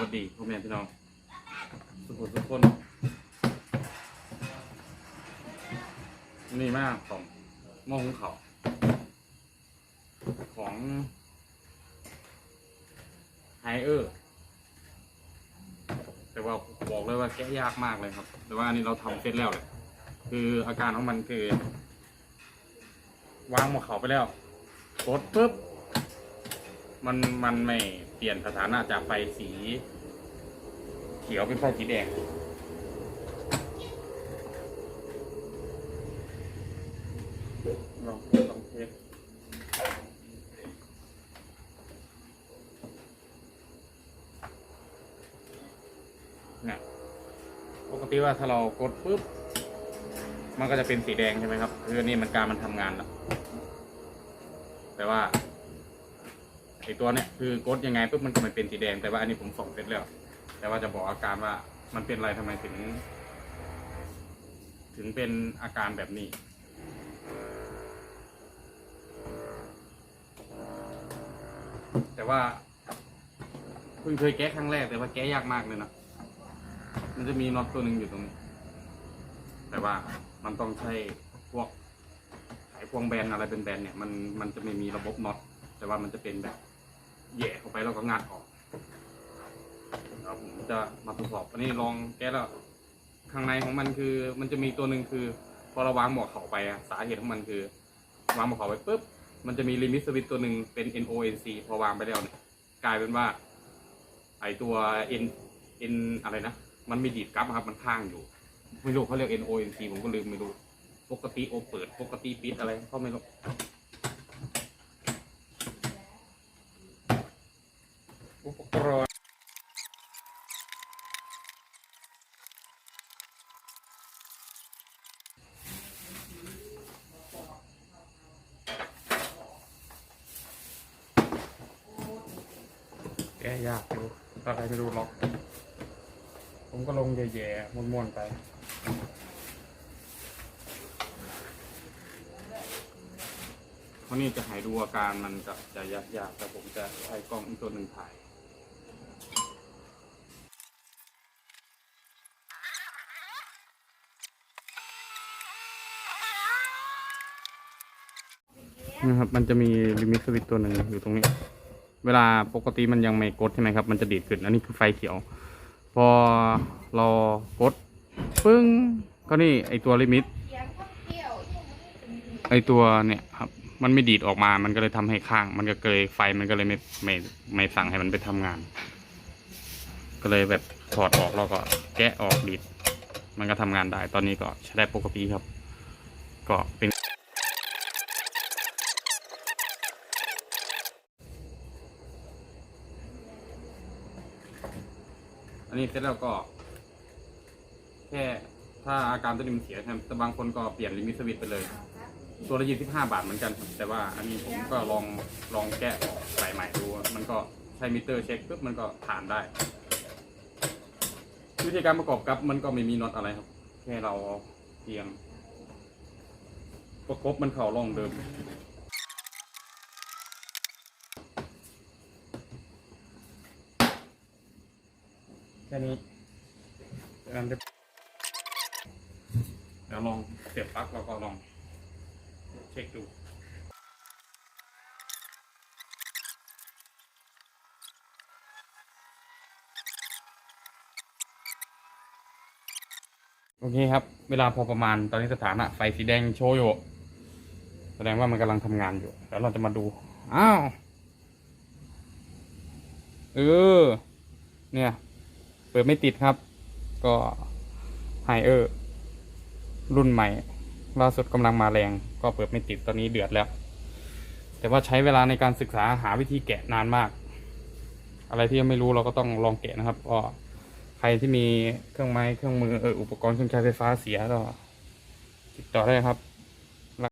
วัสดีพ่อแม่พี่น้องทุกคนทุกคนนี่มากของหม้อหุงเขาวของไฮเออร์แต่ว่าบอกเลยว่าแก้ยากมากเลยครับ แต่ว่าอันนี้เราทำเสร็จแล้วเลยคืออาการของมันคือ วางหมวกเขาไปแล้วกดปุ๊บ มันมันไม่ เปลี่ยนสถานะจากไฟสี เขียวเป็นไฟสีแดง ลองลองเทสเนี่ยปกติว่าถ้าเรากดปุ๊บ มันก็จะเป็นสีแดงใช่ไหมครับ คืออันนี่มันการมันทำงานแล้ว แต่ว่า อตัวเนี้ยคือกดยังไงปุ๊บมันก็ไม่เป็นสีแดงแต่ว่าอันนี้ผมส่งเสร็จแล้ว แต่ว่าจะบอกอาการว่ามันเป็นอะไรทำไมถึง ถึงเป็นอาการแบบนี้แต่ว่าเพิ่งเคยแก้ครั้งแรกแต่ว่าแก้ยากมากเลยนะมันจะมีน็อตตัวหนึ่งอยู่ตรงนี้ แต่ว่ามันต้องใช้พวกไขควงแบนอะไรเป็นแบนเนี่ยมันมันจะไม่มีระบบน็อตแต่ว่ามันจะเป็นแบบ แย่เข้าไปแล้วก็งัดออกเดี๋ยวผมจะมาทดสอบอันนี้ลองแก้แล้วข้างในของมันคือ มันจะมีตัวหนึ่งคือ พอเราวางหมวกเขาไปอะสาเหตุของมันคือ วางหมวกเขาไปปุ๊บมันจะมีลิมิตสวิตตัวหนึ่งเป็น NONC พอวางไปแล้วเนี่ยกลายเป็นว่า ไอตัว N N อะไรนะ มันมีดีดกลับอะครับ มันค้างอยู่ ไม่รู้เขาเรียก NONC ผมก็ลืมไม่รู้ ปกติโอเปิด ปกติปิดอะไรเขาไม่รู้ อุปกรณ์แกยากอยู่อะไรไม่รู้หรอก ผมก็ลงแย่ๆม้วนๆไปวันนี้จะให้ดูอาการมันจะจะยากๆแต่ผมจะใช้กล้องอีกตัวหนึ่งถ่าย นะครับ มันจะมีลิมิตสวิตตัวหนึ่งอยู่ตรงนี้ เวลาปกติมันยังไม่กดใช่ไหมครับ มันจะดีดขึ้น อันนี้คือไฟเขียว พอเรากดปึ้ง ก็นี่ไอตัวลิมิต ไอตัวเนี่ยครับ มันไม่ดีดออกมา มันก็เลยทำให้ข้าง มันก็เลยไฟ มันก็เลยไม่ไม่ไม่สั่งให้มันไปทำงาน ก็เลยแบบถอดออกแล้วก็แกะออกดีด มันก็ทำงานได้ ตอนนี้ก็ใช้ได้ปกติครับ ก็เป็น อันนี้เสร็จแล้วก็ แค่ถ้าอาการตัวนี้มันเสียใช่ไหมแต่บางคนก็เปลี่ยนลิมิตสวิตไปเลย ตัวละยี่สิบห้าบาทเหมือนกันครับแต่ว่าอันนี้ผมก็ลองลองแกะออกใส่ใหม่ดู มันก็ใช้มิเตอร์เช็คปุ๊บมันก็ผ่านได้ วิธีการประกอบกับมันก็ไม่มีน็อตอะไรครับ แค่เราเพียง ประกบมันเข่าร่องเดิม แค่นี้จากนั้นจะเดี๋ยวลองเสียบปลั๊กแล้วก็ลองเช็คดูโอเคครับ เวลาพอประมาณตอนนี้สถานะไฟสีแดงโชว์อยู่ แสดงว่ามันกำลังทำงานอยู่ แล้วเราจะมาดู อ้าว เออ เนี่ย เปิดไม่ติดครับ ก็ไฮเออร์รุ่นใหม่ล่าสุดกำลังมาแรง ก็เปิดไม่ติดตอนนี้เดือดแล้ว แต่ว่าใช้เวลาในการศึกษาหาวิธีแกะนานมาก อะไรที่ยังไม่รู้เราก็ต้องลองแกะนะครับก็ใครที่มีเครื่องไม้เครื่องมืออออุปกรณ์เครื่องใช้ไฟฟ้าเสียก็ติดต่อได้ครับ